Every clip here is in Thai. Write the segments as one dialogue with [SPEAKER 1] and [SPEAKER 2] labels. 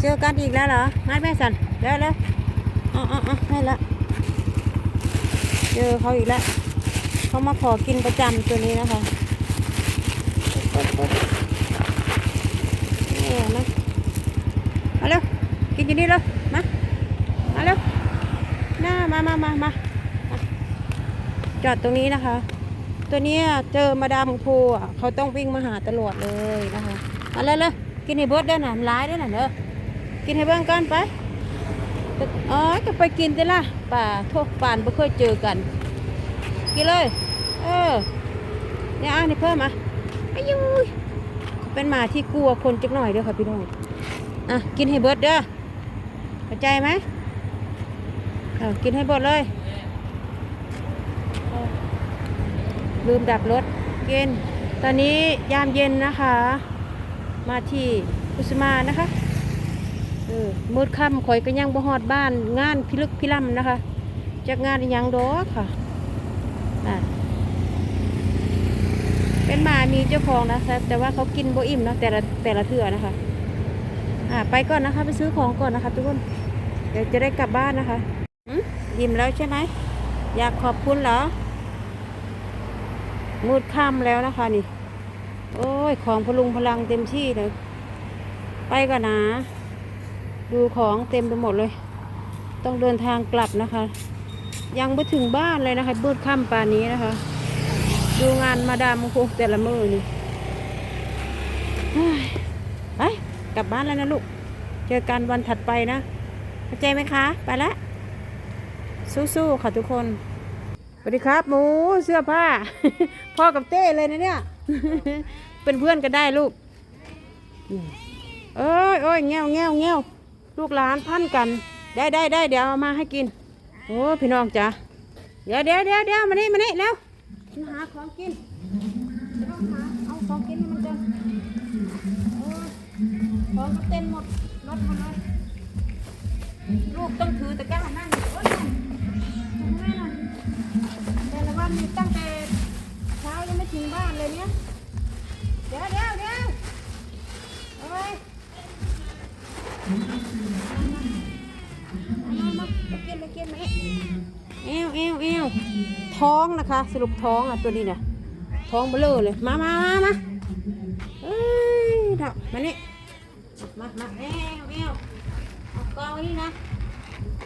[SPEAKER 1] เจอกันอีกแล้วเหรอง่าแม่สันเร็วเร็วอ๋ออ๋ออ๋อให้ละเจอเขาอีกแล้วเขามาขอกินประจำตัวนี้นะคะโอ้นะมาเร็วกินอยู่นี่เลยมามาเร็วหน้ามามามามาจอดตรงนี้นะคะ ตัวนี้เจอมาดามพูอะเขาต้องวิ่งมาหาตลอดเลยนะคะมาเลยเลยกินให้เบิร์ดได้หน่ะร้ายได้หน่ะเด้อ กินให้เบิ่งกันไปอ๋อจะไปกินติล่ะป่าโทษป่านไม่เคยเจอกัน กินเลย เออเนี่ยอะนี่เพิ่มมาอายุยเป็นหมาที่กลัวคนจักหน่อยเด้อค่ะพี่น้องอะกินให้เบิร์ดเด้อเข้าใจไหมเออกินให้เบิร์ดเลยลืมดับรถกินตอนนี้ยามเย็นนะคะ มาที่กุสมานะคะ มืดค่ำข่อยก็ยังบ่ฮอดบ้าน งานพิลึกพิล่ำนะคะจากงานยังดอกค่ะอะเป็นหมามีเจ้าของนะคะแต่ว่าเขากินบ่อิ่มเนาะแต่ละแต่ละเถื่อนะคะ อ่า ไปก่อนนะคะ ไปซื้อของก่อนนะคะ ทุกคน เดี๋ยวจะได้กลับบ้านนะคะอืมอิ่มแล้วใช่ไหมอยากขอบคุณเหรอมืดค่ำแล้วนะคะนี่ โอ้ย ของพลุงพลังเต็มที่เลย ไปก่อนนะ ดูของเต็มไปหมดเลย ต้องเดินทางกลับนะคะ ยังไม่ถึงบ้านเลยนะคะมืดค่ำป่านนี้นะคะ ดูงานมาดามโคแต่ละมือนี่เฮ้ยไปกลับบ้านแล้วนะลูก เจอกันวันถัดไปนะเข้าใจไหมคะ ไปละสู้ๆค่ะทุกคนสวัสดีครับหมูเสื้อผ้า พ่อกับเต้เลยนะเนี่ย เป็นเพื่อนกันได้ลูก เอ้ยเอ้ยแง่วแง่วแง่ว ลูกหลานพันกัน ได้ได้ได้เดี๋ยวเอามาให้กิน โอ้พี่น้องจ๋าเดี๋ยวเดี๋ยวเดี๋ยวเดี๋ยวมานี่มานี่แล้วมาหาของกินเอาหาเอาของกินให้มันเต็มโอ้ยของก็เต็มหมดรถมดเลยลูกต้องถือตะกร้านั่นโอ้ยแม่นั่นแต่ละวันนี่ตั้งแต่เช้ายังไม่ถึงบ้านเลยเนี่ยเดี๋ยวเดี๋ยวเดี๋ยวเอาไว้ มามามากินมากินมเอวเอวเอวท้องนะคะ สรุปท้องอะตัวนี้เนี่ยท้องเบลอเลย มามามามาเอ้ยเถอะมานี่มามาเอวเอวเอากองไว้นี่นะ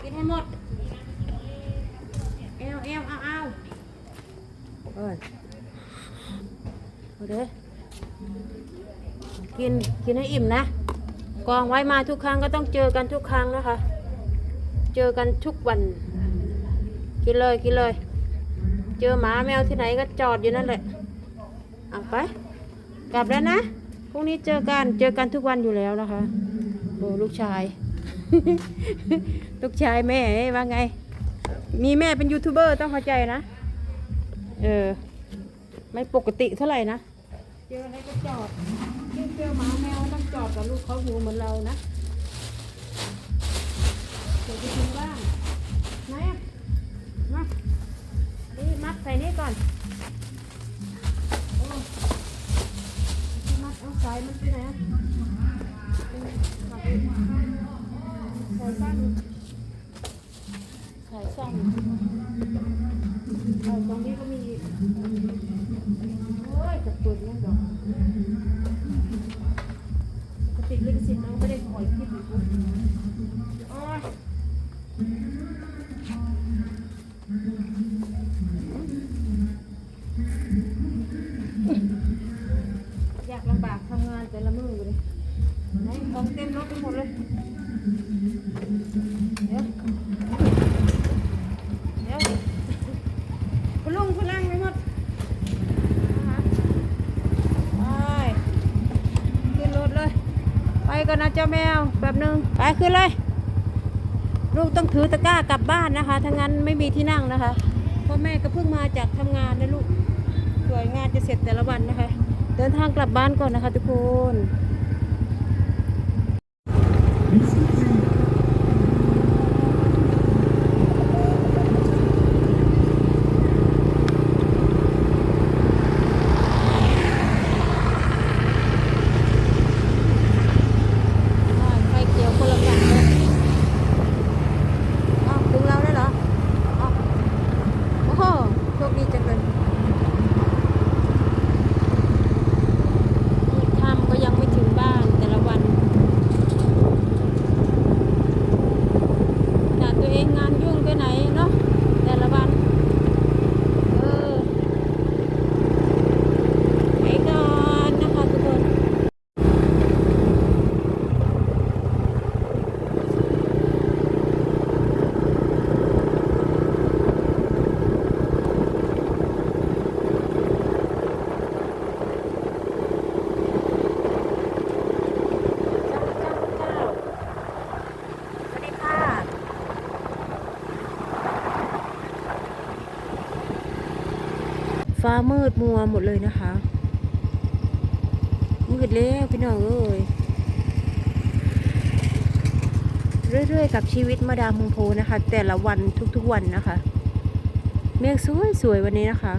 [SPEAKER 1] กินให้หมด เอวเอวเอาเอาเอ้ยเอาเด้อกิน กินให้อิ่มนะ กองไว้มาทุกครั้งก็ต้องเจอกันทุกครั้งนะคะ เจอกันทุกวัน กินเลยกินเลย เจอหมาแมวที่ไหนก็จอดอยู่นั่นแหละเอาไป กลับแล้วนะพรุ่งนี้เจอกันเจอกันทุกวันอยู่แล้วนะคะโอ้ลูกชาย ลูกชายแม่เอ้ยว่าไง มีแม่เป็นยูทูบเบอร์ต้องเข้าใจนะ เออ ไม่ปกติเท่าไหร่นะ เจออะไรก็จอด เจอหมาแมวต้องจอดกับลูกเขาหูเหมือนเรานะเดี๋ยวจะกินบ้างไหนอะมานี่มัดใส่นี่ก่อนโอ้มัดเอาสายมันไปไหนอะใส่สั้นใส่สั้นเออตรงนี้ก็มี อีกโอ้ยกระตุกนั่นดอกกติลิขสิทธิ์เราไม่ได้ปล่อยคลิปอีกโอ้ยอยากลำบากทำงานแต่ละมือเลยไหนของเต็มรถไปหมดเลย เดี๋ยว เดี๋ยว พลุงพลังไปหมดนะคะไปขึ้นรถเลย ไป ก่อนนะเจ้าแมวแบบหนึงไปขึ้นเลย ลูกต้องถือตะกร้ากลับบ้านนะคะถ้างั้นไม่มีที่นั่งนะคะพ่อแม่ก็เพิ่งมาจากทำงานนะลูกสวยงานจะเสร็จแต่ละวันนะคะ เดินทางกลับบ้านก่อนนะคะทุกคนไฟเขียวคนละ ฟ้ามืดมัวหมดเลยนะคะ มืดแล้วพี่น้องเอ้ยเรื่อยๆกับชีวิตมาดามมงโพนะคะ แต่ละวันทุกๆวันนะคะ เมฆสวยๆวันนี้นะคะ